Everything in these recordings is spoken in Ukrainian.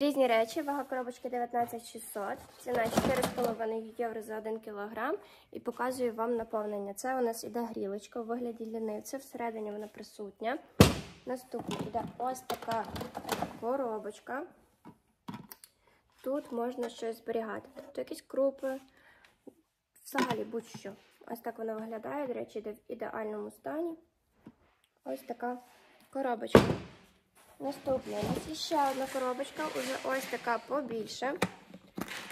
Різні речі, вага коробочки 19600, ціна 4,5 євро за 1 кг і показую вам наповнення. Це у нас іде грілочка у вигляді лінивця, всередині вона присутня. Наступна іде ось така коробочка. Тут можна щось зберігати. Тобто якісь крупи, взагалі будь-що. Ось так вона виглядає, до речі, йде в ідеальному стані. Ось така коробочка. Наступна у нас ще одна коробочка, уже ось така побільше.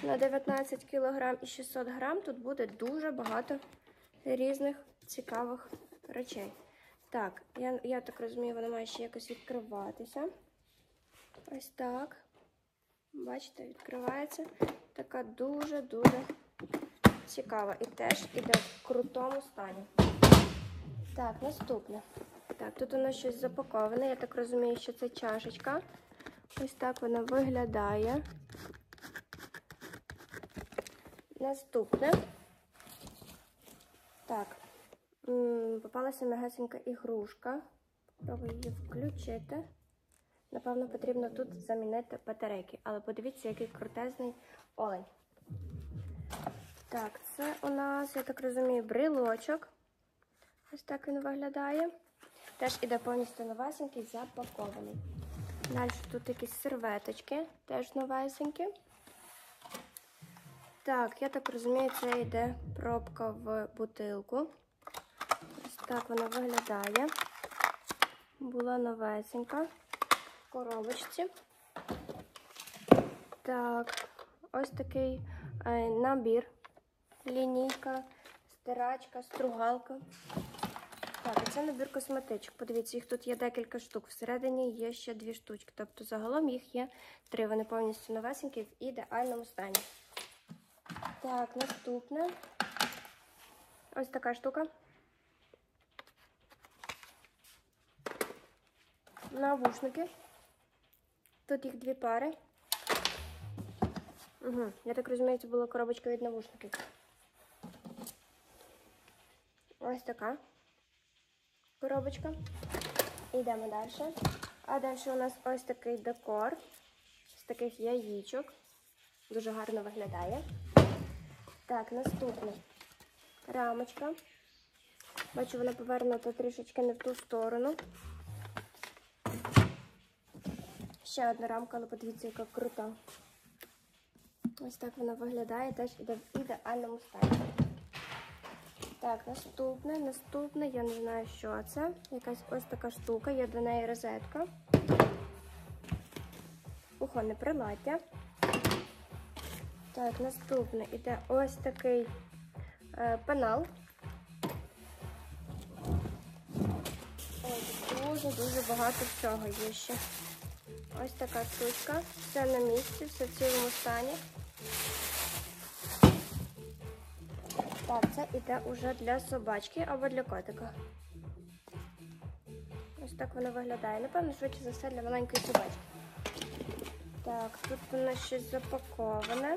На 19 кг і 600 г тут буде дуже багато різних цікавих речей. Так, я, я так розумію, вона має ще якось відкриватися. Ось так. Бачите, відкривається. Така дуже-дуже цікава. І теж іде в крутому стані. Так, наступне. Так, тут у нас щось запаковане. Я так розумію, що це чашечка. Ось так вона виглядає. Наступне. Так, попалася мегасенька ігрушка. Спробую її включити. Напевно, потрібно тут замінити батарейки. Але подивіться, який крутезний олень. Так, це у нас, я так розумію, брелочок. Ось так він виглядає. Теж іде повністю новесенький, запакований. Далі тут якісь серветочки, теж новесенькі. Так, я так розумію, це йде пробка в бутилку. Ось так вона виглядає. Була новесенька в коробочці. Так, ось такий е, набір. Лінійка, стирачка, стругалка. Так, це набір косметичок. Подивіться, їх тут є декілька штук. Всередині є ще дві штучки. Тобто, загалом їх є три. Вони повністю новесенькі в ідеальному стані. Так, наступне. Ось така штука. Навушники. Тут їх дві пари. Угу. Я так розумію, це була коробочка від навушників. Ось така коробочка. Йдемо далі. А далі у нас ось такий декор з таких яєчок. Дуже гарно виглядає. Так, наступне рамочка. Бачу, вона повернута трішечки не в ту сторону. Ще одна рамка, але подивіться, яка крута. Ось так вона виглядає, теж іде в ідеальному стані. Так, наступне, наступне, я не знаю, що це. Якась ось така штука, є до неї розетка. Кухонне приладдя. Так, наступне іде ось такий е, пенал. Дуже-дуже багато всього є ще. Ось така штучка. Все на місці, все в цілому стані. Так, це іде уже для собачки або для котика. Ось так воно виглядає. Напевно, швидше за все для маленької собачки. Так, тут нас щось запаковане.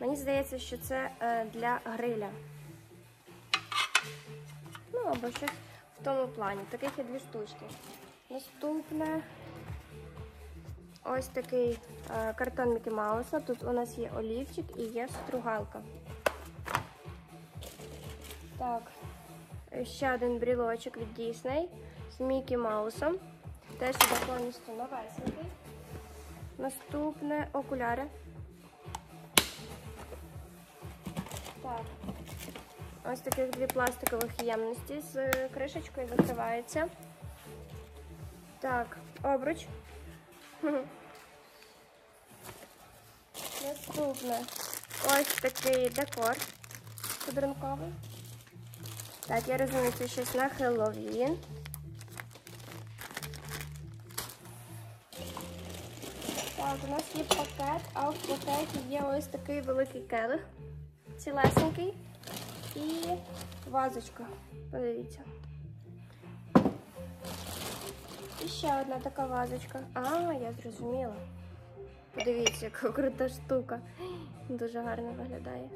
Мені здається, що це е, для гриля. Ну, або щось в тому плані. Таких є дві штучки. Наступне ось такий е, картон Мікі Мауса. Тут у нас є олівчик і є стругалка. Так, ще один брілочок від Disney з Мікі Маусом. Теж іде повністю новесенький. Наступне окуляри. Так. Ось таких дві пластикових ємності з кришечкою закривається. Так, обруч. Наступне ось такий декор подарунковий. Так, я розумію, це щось на Хеллоуін. Так, у нас є пакет, а в пакеті є ось такий великий келих, цілесенький і вазочка. Подивіться. І ще одна така вазочка. А, я зрозуміла. Подивіться, яка крута штука. Дуже гарно виглядає.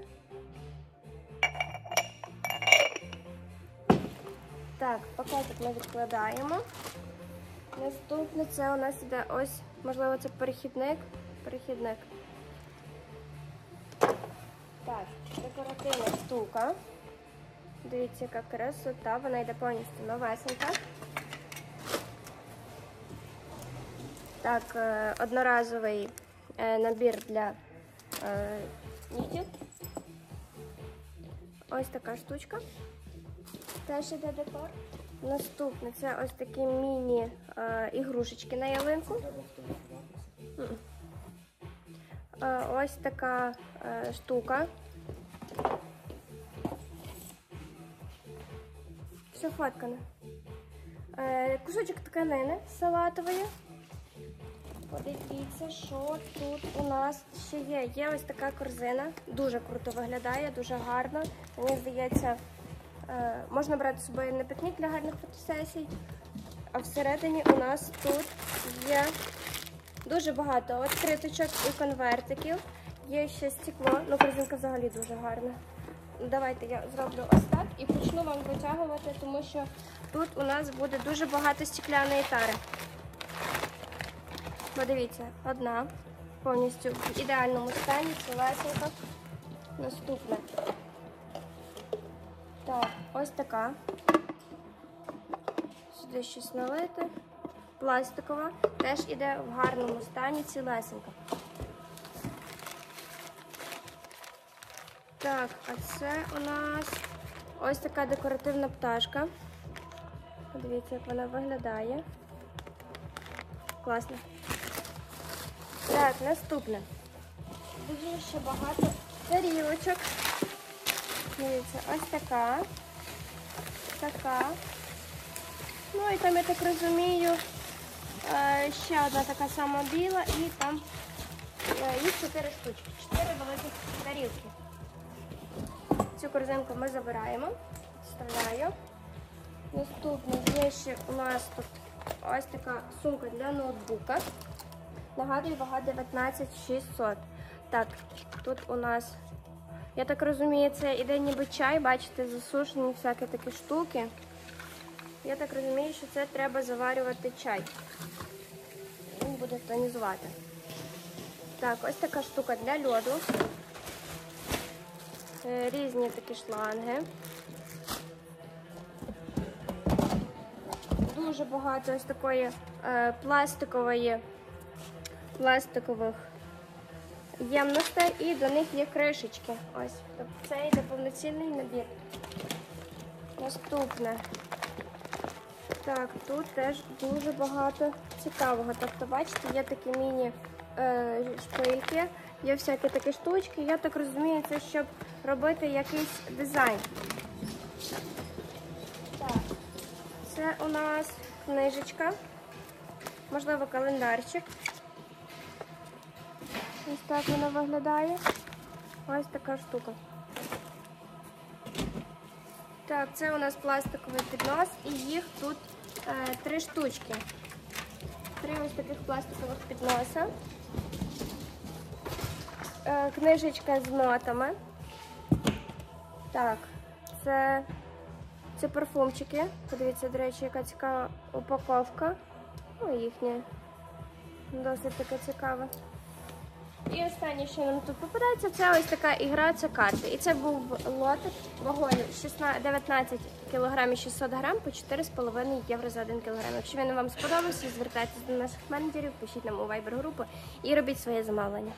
Так, пакетик ми відкладаємо. Наступне це у нас іде ось, можливо, це перехідник перехідник. Так, декоративна штука. Дивіться, яка красота, вона йде повністю новесенька. Так, е, одноразовий е, набір для е, нігтів. Ось така штучка. Теж іде декор. Наступне це ось такі міні е, на ялинку. Е, ось така е, штука. Все фоткане. Кусочок тканини салатової. Подивіться, що тут у нас ще є. Є ось така корзина. Дуже круто виглядає, дуже гарно. Мені здається, можна брати з собою на пікнік для гарних фотосесій. А всередині у нас тут є дуже багато відкриточок і конвертиків. Є ще стекло, ну корзинка взагалі дуже гарна. Давайте я зроблю ось так і почну вам витягувати, тому що тут у нас буде дуже багато стекляної тари. Подивіться, одна повністю в ідеальному стані, цілесенька. Наступна. Так, ось така. Сюди щось налити. Пластикова. Теж іде в гарному стані, цілесенька. Так, а це у нас ось така декоративна пташка. Подивіться, як вона виглядає. Класно. Так, наступне. Дуже ще багато тарілочок. Дивіться, ось така. Така. Ну і там, я так розумію, е, ще одна така сама біла і там е, їх чотири штучки. Чотири великих тарілки. Цю корзинку ми забираємо. Вставляю. Наступне є ще у нас тут ось така сумка для ноутбука. Нагадую, вага 19600. Так, тут у нас, я так розумію, це іде ніби чай, бачите, засушені всякі такі штуки. Я так розумію, що це треба заварювати чай. Він буде тонізувати. Так, ось така штука для льоду. Е, Різні такі шланги. Дуже багато ось такої е, пластикової, пластикових ємностей і до них є кришечки. Ось. Тобто це йде повноцінний набір. Наступне. Так, тут теж дуже багато цікавого. Тобто, бачите, є такі міні е, є всякі такі штучки. Я так розумію, це щоб робити якийсь дизайн. Так, це у нас книжечка, можливо, календарчик. Ось так вона виглядає. Ось така штука. Так, це у нас пластиковий піднос і їх тут е, три штучки. Три ось таких пластикових підноса. Е, книжечка з нотами. Так, це, це парфумчики. Подивіться, до речі, яка цікава упаковка. Ну, їхня. Досить така цікава. І останнє, що нам тут попадається, це ось така ігра, це карти. І це був лотик вагою 16, 19 кг 600 грам по 4,5 євро за 1 кг. Якщо він вам сподобався, звертайтеся до наших менеджерів, пишіть нам у Viber групу і робіть своє замовлення.